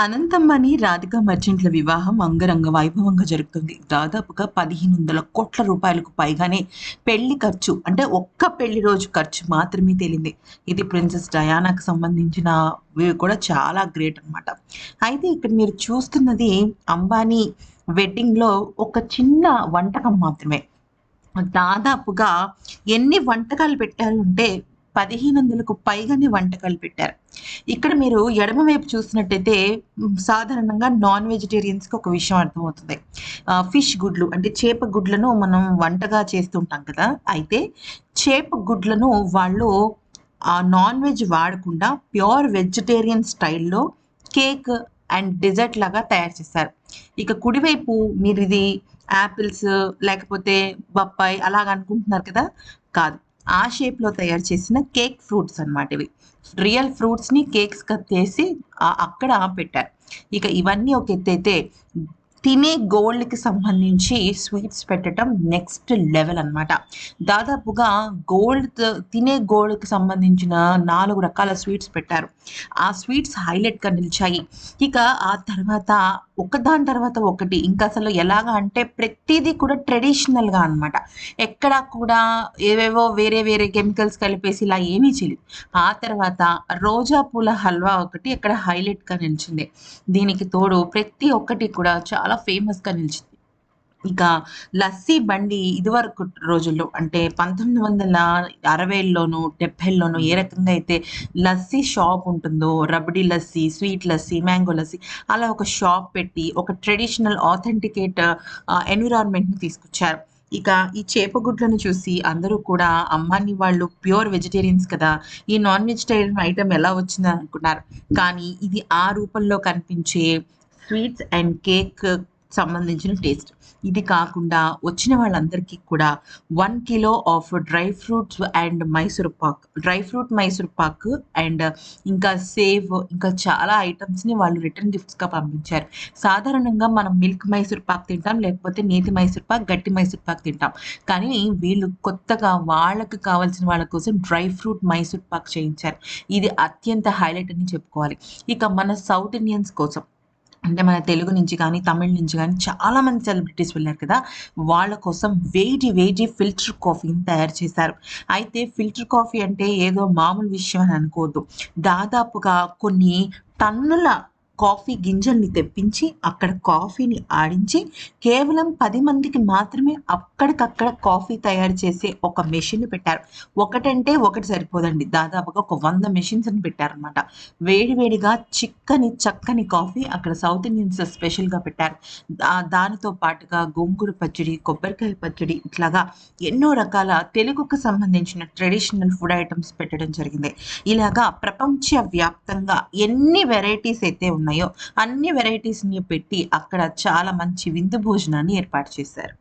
అనంతమ్మని రాధిక మర్చెంట్ల వివాహం అంగరంగ వైభవంగా జరుగుతుంది. దాదాపుగా పదిహేను వందల కోట్ల రూపాయలకు పైగానే పెళ్ళి ఖర్చు అంటే ఒక్క పెళ్ళి రోజు ఖర్చు మాత్రమే తేలింది. ఇది ప్రిన్సెస్ డయానాకు సంబంధించిన కూడా చాలా గ్రేట్ అనమాట అయితే ఇక్కడ మీరు చూస్తున్నది అంబానీ వెడ్డింగ్లో ఒక చిన్న వంటకం మాత్రమే. దాదాపుగా ఎన్ని వంటకాలు పెట్టారు అంటే పదిహేను వందలకు పైగానే వంటకాలు పెట్టారు. ఇక్కడ మీరు ఎడమ వైపు చూసినట్టయితే సాధారణంగా నాన్ వెజిటేరియన్స్కి ఒక విషయం అర్థమవుతుంది. ఫిష్ గుడ్లు అంటే చేప గుడ్లను మనం వంటగా చేస్తుంటాం కదా. అయితే చేప గుడ్లను వాళ్ళు నాన్ వెజ్ వాడకుండా ప్యూర్ వెజిటేరియన్ స్టైల్లో కేక్ అండ్ డెజర్ట్ లాగా తయారు చేశారు. ఇక కుడివైపు మీరు ఇది యాపిల్స్ లేకపోతే బొప్పాయి అలాగ అనుకుంటున్నారు కదా? కాదు. ఆ షేప్లో తయారు చేసిన కేక్ ఫ్రూట్స్ అనమాట ఇవి. రియల్ ఫ్రూట్స్ని కేక్స్ కట్ చేసి అక్కడ పెట్టారు. ఇక ఇవన్నీ ఒక ఎత్తైతే తినే గోల్డ్కి సంబంధించి స్వీట్స్ పెట్టడం నెక్స్ట్ లెవెల్ అనమాట దాదాపుగా గోల్డ్ తినే గోల్డ్కి సంబంధించిన నాలుగు రకాల స్వీట్స్ పెట్టారు. ఆ స్వీట్స్ హైలైట్గా నిలిచాయి. ఇక ఆ తర్వాత ఒకదాని తర్వాత ఒకటి. ఇంకా అసలు ఎలాగా అంటే ప్రతిదీ కూడా ట్రెడిషనల్గా అనమాట ఎక్కడ కూడా ఏవేవో వేరే వేరే కెమికల్స్ కలిపేసి ఇలా ఏమీ చేయలేదు. ఆ తర్వాత రోజా పూల హల్వా ఒకటి ఇక్కడ హైలైట్గా నిలిచింది. దీనికి తోడు ప్రతి ఒక్కటి కూడా చాలా ఫేమస్గా నిలిచింది. ఇక లస్సీ బండి ఇదివరకు రోజుల్లో అంటే పంతొమ్మిది వందల అరవైలోను డెబ్బైలోను ఏ రకంగా అయితే లస్సీ షాప్ ఉంటుందో రబడీ లస్సీ స్వీట్ లస్సీ మ్యాంగో లస్సీ అలా ఒక షాప్ పెట్టి ఒక ట్రెడిషనల్ ఆథెంటికేట్ ఎన్విరాన్మెంట్ని తీసుకొచ్చారు. ఇక ఈ చేపగుడ్లను చూసి అందరూ కూడా అమ్మాని వాళ్ళు ప్యూర్ వెజిటేరియన్స్ కదా ఈ నాన్ వెజిటేరియన్ ఐటెం ఎలా వచ్చిందని అనుకున్నారు కానీ ఇది ఆ రూపంలో కనిపించే స్వీట్స్ అండ్ కేక్ సంబంధించిన టేస్ట్. ఇది కాకుండా వచ్చిన వాళ్ళందరికీ కూడా one kilo of dry fruits and Mysore pak dry fruit Mysore pak and ఇంకా సేవ్ ఇంకా చాలా ఐటమ్స్ని వాళ్ళు రిటర్న్ గిఫ్ట్స్గా పంపించారు. సాధారణంగా మనం మిల్క్ మైసూర్ పాక్ తింటాం లేకపోతే నేతి మైసూర్ పాక్ గట్టి మైసూర్ పాక్ తింటాం. కానీ వీళ్ళు కొత్తగా వాళ్ళకి కావాల్సిన వాళ్ళ కోసం డ్రై ఫ్రూట్ మైసూర్ పాక్ చేయించారు. ఇది అత్యంత హైలైట్ అని చెప్పుకోవాలి. ఇక మన సౌత్ ఇండియన్స్ కోసం. అంటే మన తెలుగు నుంచి కానీ తమిళ నుంచి కానీ చాలామంది సెలబ్రిటీస్ వెళ్ళారు కదా. వాళ్ళ కోసం వేడి వేడి ఫిల్టర్ కాఫీని తయారు చేశారు. అయితే ఫిల్టర్ కాఫీ అంటే ఏదో మామూలు విషయం అని అనుకోవద్దు. దాదాపుగా కొన్ని టన్నుల కాఫీ గింజల్ని తెప్పించి అక్కడ కాఫీని ఆడించి కేవలం పది మందికి మాత్రమే అక్కడికక్కడ కాఫీ తయారు చేసే ఒక మెషిన్ పెట్టారు. ఒకటంటే ఒకటి సరిపోదండి. దాదాపుగా ఒక వంద మెషిన్స్ని పెట్టారనమాట వేడివేడిగా చిక్కని చక్కని కాఫీ అక్కడ సౌత్ ఇండియన్స్ స్పెషల్గా పెట్టారు. దానితో పాటుగా గోంగూర పచ్చడి కొబ్బరికాయ పచ్చడి ఇట్లాగా ఎన్నో రకాల తెలుగుకు సంబంధించిన ట్రెడిషనల్ ఫుడ్ ఐటమ్స్ పెట్టడం జరిగింది. ఇలాగా ప్రపంచ వ్యాప్తంగా ఎన్ని వెరైటీస్ అయితే ఉన్నాయో అన్ని వెరైటీస్ని పెట్టి అక్కడ చాలా మంచి విందు భోజనాన్ని ఏర్పాటు చేశారు.